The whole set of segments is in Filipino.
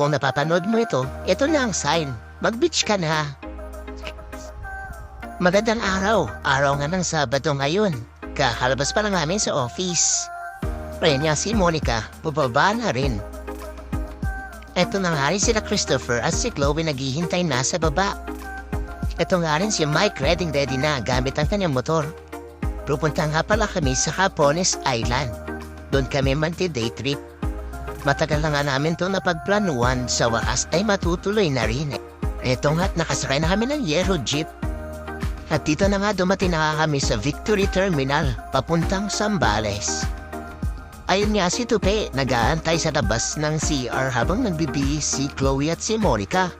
Kung napapanood mo ito, ito na ang sign. Mag-beach ka na. Magandang araw. Araw nga ng Sabado ngayon. Kakalabas pa lang namin sa office. Niya si Monica, bubaba na rin. Eto na nga rin sila Christopher at si Chloe naghihintay na sa baba. Eto nga rin si Mike ready ready na gamit ang kanyang motor. Pupunta nga pala kami sa Capones Island. Doon kami manti-day trip. Matagal na nga namin to napagplanuan sa wakas ay matutuloy na rin. Eto nga't nakasakay na kami ng Yellow Jeep. At dito na nga dumating na kami sa Victory Terminal papuntang Sambales. Ayun nga si Tupe, nag-aantay sa labas ng CR habang nagbibihis si Chloe at si Monica.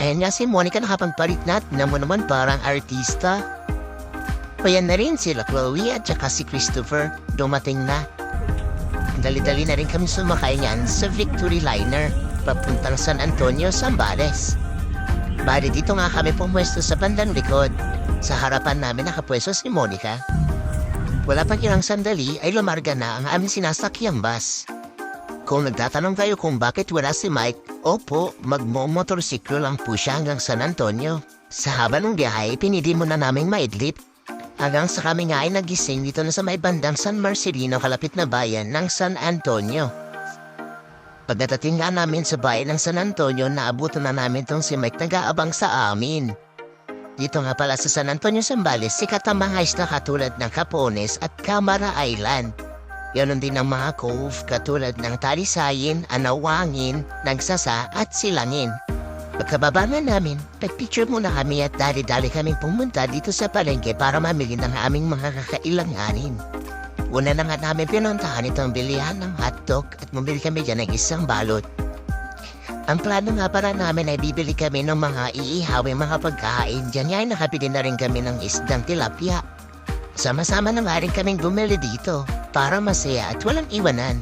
Ayun nga si Monica nakapagpalit na, mo naman parang artista. Ayan na rin sila Chloe at saka si Christopher, dumating na. Dali-dali na rin kami sumakay niyan sa Victory Liner, papuntang San Antonio, Zambales. Bali dito nga kami pumwesto sa bandang likod. Sa harapan namin nakapwesto si Monica. Wala pang ilang sandali ay lumarga na ang aming sinasakyang bus. Kung nagtatanong kayo kung bakit wala si Mike, opo, magmomotorsiklo lang po siya hanggang San Antonio. Sa haba ng biyahe, pinili mo na naming maidlip. Hanggang sa kami nga ay nagising dito na sa may bandang San Marcelino kalapit na bayan ng San Antonio. Pagdating nga namin sa bayan ng San Antonio, naabutan na namin tong si Mike nag-aabang sa amin. Dito nga pala sa San Antonio Zambales, sikat ang mga isla katulad ng Capones at Camara Island. Ganon din ang mga cove katulad ng Talisayin, Anawangin, Nagsasa at Silangin. Pagkababa na namin, nagpicture muna kami at dali-dali kaming pumunta dito sa palengke para mamili ng aming mga kakailanganin. Una na nga namin pinuntahan itong bilihan ng hotdog at bumili kami dyan ng isang balot. Ang plano nga para namin ay bibili kami ng mga iihawing mga pagkain. Diyan ay nakabili na rin kami ng isdang tilapia. Sama-sama na nga rin kaming bumili dito para masaya at walang iwanan.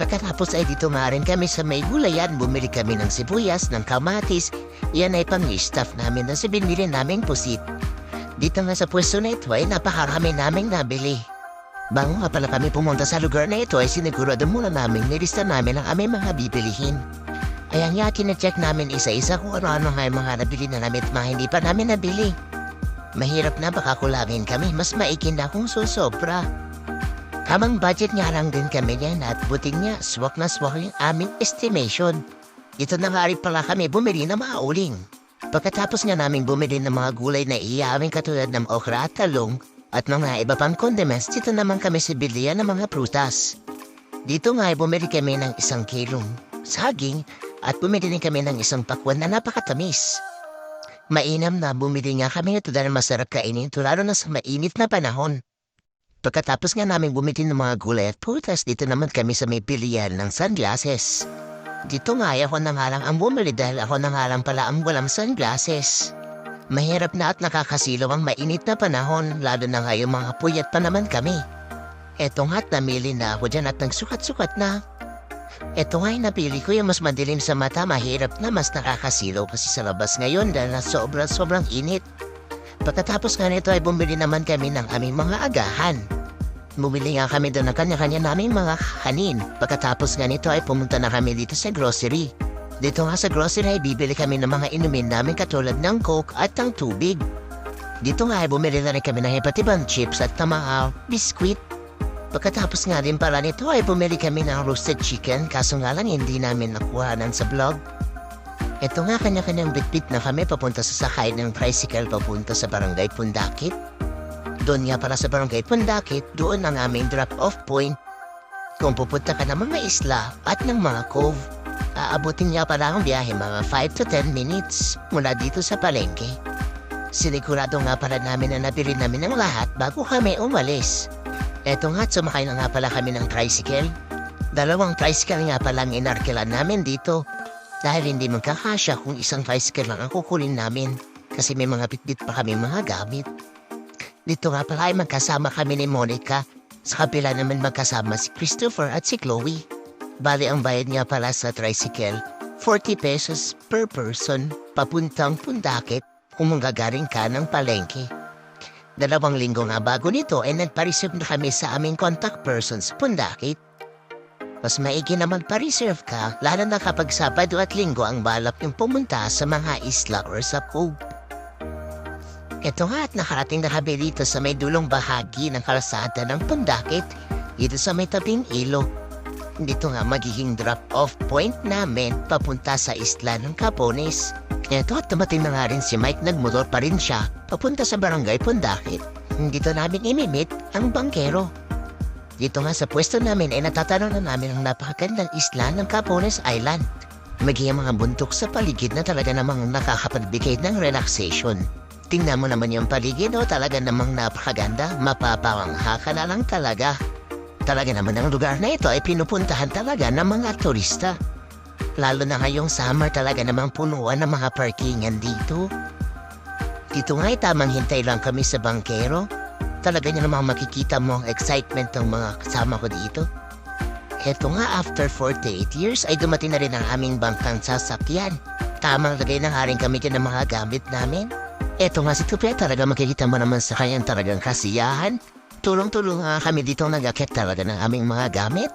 Pagkatapos ay dito nga rin kami sa may gulayan, bumili kami ng sibuyas, ng kamatis. Yan ay pang-staff namin na sa binili naming pusit. Dito nga sa pwesto na ito ay napakarami naming nabili. Bago nga pala kami pumunta sa lugar na ito ay sinigurado muna namin nilista namin ang aming mga bibilihin. Kaya nga kinacheck namin isa-isa kung ano-ano nga yung mga nabili na namin at mga hindi pa namin nabili. Mahirap na baka kulangin kami, mas maikin na kung susobra. Kamang budget nga lang din kami yan at buting niya, swak na swak yung aming estimation. Ito na nga pala kami bumili ng mga uling. Pagkatapos nga namin bumili ng mga gulay na iyaawing katulad ng okra at talong at mga iba pang condiments, dito naman kami sa bilian ng mga prutas. Dito nga ay bumili kami ng isang kilong saging at bumili din kami ng isang pakwan na napakatamis. Mainam na bumili nga kami nito dahil masarap kainin lalo na sa mainit na panahon. Pagkatapos nga namin bumili ng mga gulay at prutas, dito naman kami sa may pilihan ng sunglasses. Dito nga ay ako na nga lang ang bumili dahil ako na nga lang pala ang walang sunglasses. Mahirap na at nakakasilaw ang mainit na panahon, lalo na ngayong mga puyat pa naman kami. Eto nga't namili na ako dyan at nagsukat-sukat na. Eto nga'y napili ko yung mas madilim sa mata, mahirap na mas nakakasilaw kasi sa labas ngayon dahil na sobra-sobrang init. Pagkatapos nga nito ay bumili naman kami ng aming mga agahan. Bumili nga kami doon ng kanya-kanya naming mga kanin. Pagkatapos nga nito ay pumunta na kami dito sa grocery. Dito nga sa grocery ay bibili kami ng mga inumin namin katulad ng coke at ng tubig. Dito nga ay bumili na rin kami ng iba't chips at ng mga. Pagkatapos nga din pala nito ay bumili kami ng roasted chicken kaso nga lang hindi namin nakuhanan sa vlog. Ito nga kanya-kanyang bitbit na kami papunta sa sakay ng tricycle papunta sa barangay Pundakit. Doon nga para sa barangay Pundakit, doon ang aming drop-off point. Kung pupunta ka ng mga isla at ng mga cove, aabutin nga pala ang biyahe mga 5 to 10 minutes mula dito sa palengke. Sinigurado nga pala namin na nabili namin ang lahat bago kami umalis. Eto nga, sumakay na nga pala kami ng tricycle. Dalawang tricycle nga pala ang inarkilan namin dito. Dahil hindi magkakasya kung isang tricycle lang ang kukunin namin. Kasi may mga bitbit pa kami mga gamit. Dito nga pala ay magkasama kami ni Monica. Sa kapila naman magkasama si Christopher at si Chloe. Bali ang bayad nga pala sa tricycle, 40 pesos per person papuntang Pundakit kung manggagaling ka ng palengke. Dalawang linggo nga bago nito ay nagpa-receive na kami sa aming contact person sa Pundakit. Mas maigi na magpa-reserve ka, lalo na kapag Sabado at Linggo ang balap yung pumunta sa mga isla or sa cove. Ito nga at nakarating na kami dito sa may dulong bahagi ng kalsada ng Pundakit, dito sa may tabing ilo. Dito nga magiging drop-off point namin papunta sa isla ng Capones. Ito at dumating na nga rin si Mike, nagmotor pa rin siya, papunta sa barangay Pundakit. Dito namin imimit ang bangkero. Dito nga sa pwesto namin ay natatanong na namin ang napakagandang isla ng Capones Island. Magiging mga buntok sa paligid na talaga namang nakakapagbigay ng relaxation. Tingnan mo naman yung paligid o talaga namang napakaganda, mapapawangha ka na lang talaga. Talaga naman ang lugar na ito ay pinupuntahan talaga ng mga turista. Lalo na ngayong summer talaga namang punuan ng mga parkingan dito. Dito nga ay tamang hintay lang kami sa bangkero. Talaga niya namang makikita mo ang excitement ng mga kasama ko dito. Eto nga after 48 years ay dumating na rin ang aming bangkang sasakyan. Tamang lagay na nga rin kami dyan ng mga gamit namin. Eto nga si Tupi talaga makikita mo naman sa kanyang talagang kasiyahan. Tulong-tulong nga kami dito nag-akit talaga ng aming mga gamit.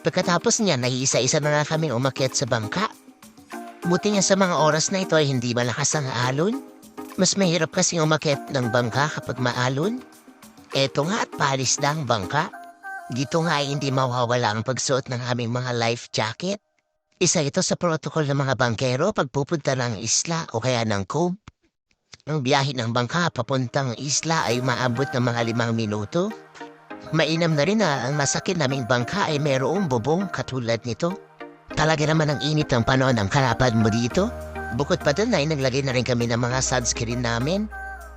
Pagkatapos niya, naiisa-isa na nga kami umakyat sa bangka. Buti nga sa mga oras na ito ay hindi malakas ang alon. Mas mahirap kasi umakyat ng bangka kapag maalon. Eto nga at palis na ang bangka. Dito nga ay hindi mawawala ang pagsuot ng aming mga life jacket. Isa ito sa protocol ng mga bangkero pagpupunta ng isla o kaya ng cove. Ang biyahe ng bangka papuntang isla ay maabot ng mga limang minuto. Mainam na rin na ang masakit naming bangka ay mayroong bubong katulad nito. Talaga naman ang init ng panahon ng kalapad mo dito. Bukod pa dun ay naglagay na rin kami ng mga sunscreen namin.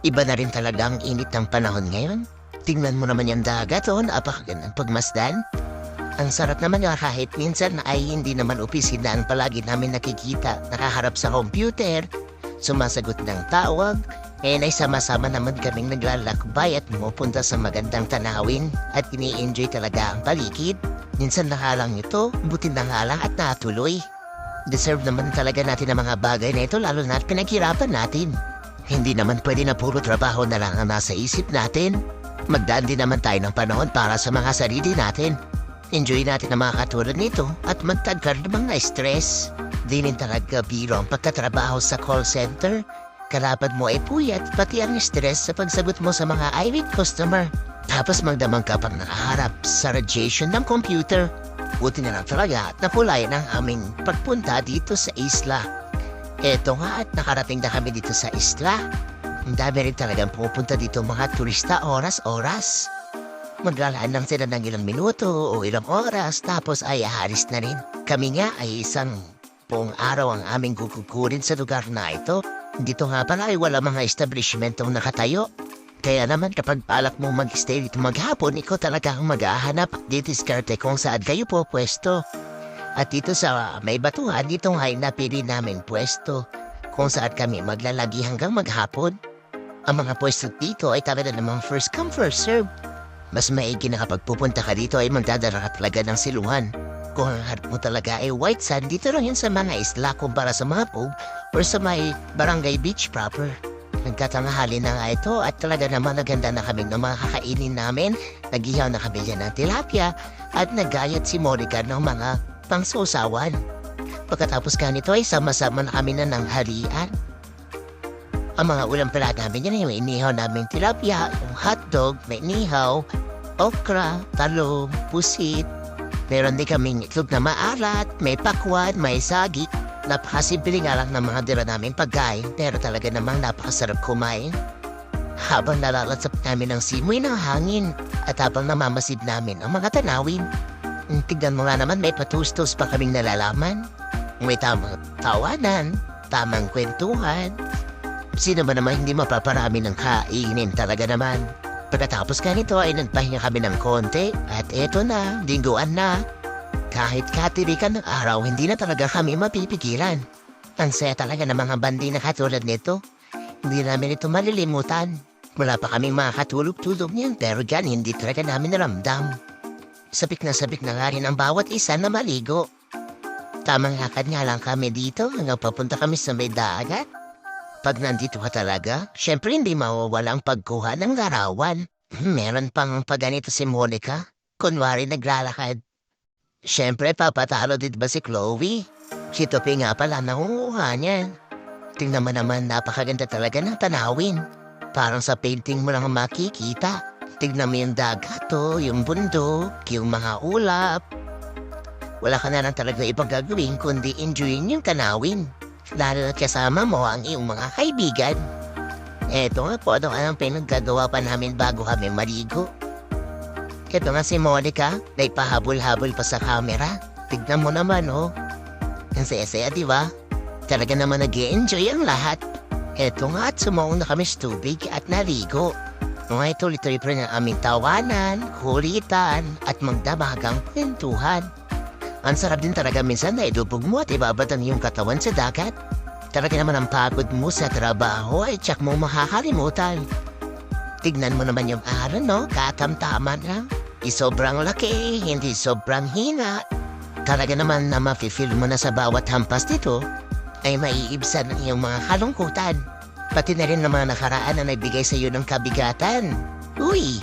Iba na rin talaga ang init ng panahon ngayon. Tingnan mo naman yung dagat o napakagandang pagmasdan. Ang sarap naman nga kahit minsan ay hindi naman opisina ang palagi namin nakikita. Nakaharap sa computer, sumasagot ng tawag, ngayon ay sama-sama naman kaming naglalakbay at pumupunta sa magandang tanawin at ini-enjoy talaga ang paligid. Minsan nakalang ito, buti na nga lang at natuloy. Deserve naman talaga natin ang mga bagay na ito lalo na at pinaghirapan natin. Hindi naman pwede na puro trabaho na lang ang nasa isip natin. Magdaan din naman tayo ng panahon para sa mga sarili natin. Enjoy natin ang mga katulad nito at magtagkar ng mga stress. Di rin talaga biro ang pagkatrabaho sa call center. Karapat mo ay puyat pati ang stress sa pagsagot mo sa mga irate customer. Tapos magdamang ka pang nakaharap sa radiation ng computer. Buti na lang talaga at napulayan ang aming pagpunta dito sa isla. Eto nga at nakarating na kami dito sa isla. Ang dami rin talagang pupunta dito mga turista oras-oras. Maglalaan lang sila ng ilang minuto o ilang oras tapos ay aalis na rin. Kami nga ay isang buong araw ang aming kukukurin sa lugar na ito. Dito nga pala ay wala mga establishmentong nakatayo. Kaya naman kapag balak mo mag-stay dito maghapon, ikaw talaga ang mag-ahanap at didiskarte kung saan kayo po pwesto. At dito sa may batuhan, dito nga ay napili namin pwesto kung saan kami maglalagi hanggang maghapon. Ang mga pwesto dito ay talaga namang first come first serve. Mas maigi na kapag pupunta ka dito ay magdadala ka talaga ng siluhan. Kung ang harap mo talaga ay white sand, dito lang yan sa mga isla kumpara sa mga cove or sa may barangay beach proper. Nagkatanghali na nga ito at talaga naman naganda na kami ng mga kakainin namin. Nagihaw na kami dyan ng tilapia at nagayat si Monica ng mga pangsusawan. Pagkatapos ka nito ay sama-sama na kami na ng halian. Ang mga ulam pala namin yan yung inihaw namin tilapia, yung hotdog, may inihaw, okra, talong, pusit. Meron din kaming itlog na maalat, may pakwan, may sagi. Napakasimple nga lang ng mga dira namin pagkain, pero talaga namang napakasarap kumain. Habang nalalatsap namin ang simoy ng hangin at habang namamasid namin ang mga tanawin. Tignan mo nga naman may patustos pa kaming nalalaman. May tamang tawanan, tamang kwentuhan. Sino ba naman hindi mapaparami ng kainin talaga naman? Pagkatapos ka nito ay nagpahinga kami ng konti at eto na, lingguan na. Kahit katirikan ng araw, hindi na talaga kami mapipigilan. Ang saya talaga ng mga bandi na katulad nito. Hindi namin ito malilimutan. Wala pa kaming makakatulog-tulog niyan pero dyan hindi talaga namin naramdam. Sabik na sabik na nga rin ang bawat isa na maligo. Tamang lakad nga lang kami dito hanggang papunta kami sa may dagat. Pag nandito ka talaga, syempre hindi mawawala ang pagkuha ng larawan. Meron pang pag ganito si Monica. Kunwari naglalakad. Siyempre, papatalo din ba si Chloe? Si Topi nga pala nangunguha niyan. Tingnan mo naman, napakaganda talaga ng tanawin. Parang sa painting mo lang makikita. Tignan mo yung dagat to, yung bundok, yung mga ulap. Wala ka na lang talaga ibang gagawin kundi enjoyin yung tanawin. Lalo na kasama mo ang iyong mga kaibigan. Eto nga po, ano anong pinaggagawa pa namin bago kami maligo. Ito nga si Monica, na ipahabol-habol pa sa camera. Tignan mo naman, oh. Ang saya-saya, di ba? Talaga naman nag enjoy ang lahat. Eto nga at sumaong na kami tubig at naligo. Mga tuloy-tuloy pa rin ang aming tawanan, kulitan, at magdamagang kwentuhan. Ang sarap din talaga minsan na idubog mo at ibabatan yung katawan sa dagat. Talaga naman ang pagod mo sa trabaho ay tsak mo makakalimutan. Tignan mo naman yung araw, no? Katamtaman lang. Di sobrang laki, hindi sobrang hina. Talaga naman na mafe-feel mo na sa bawat hampas nito ay maiibsan ang iyong mga kalungkutan. Pati na rin ng mga nakaraan na nagbigay sa iyo ng kabigatan. Uy!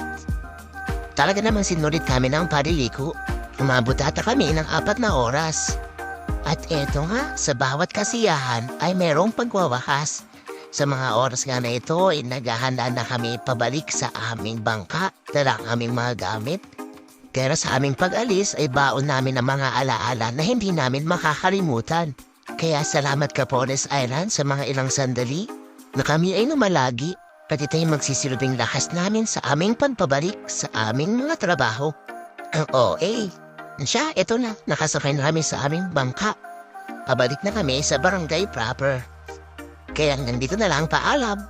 Talaga naman sinulit kami ng pariliko. Umabot ata kami ng apat na oras. At eto nga, sa bawat kasiyahan ay merong pagwawakas. Sa mga oras nga na ito ay naghahanda na kami pabalik sa aming bangka, dala aming mga gamit. Pero sa aming pag-alis ay baon namin ang mga alaala na hindi namin makakalimutan. Kaya salamat Capones Island sa mga ilang sandali na kami ay numalagi pati tayo magsisilbing lakas namin sa aming pagpabalik sa aming mga trabaho. Ang OA. Siya, ito na, nakasakay na kami sa aming bangka. Pabalik na kami sa barangay proper. Kaya nandito na lang paalam.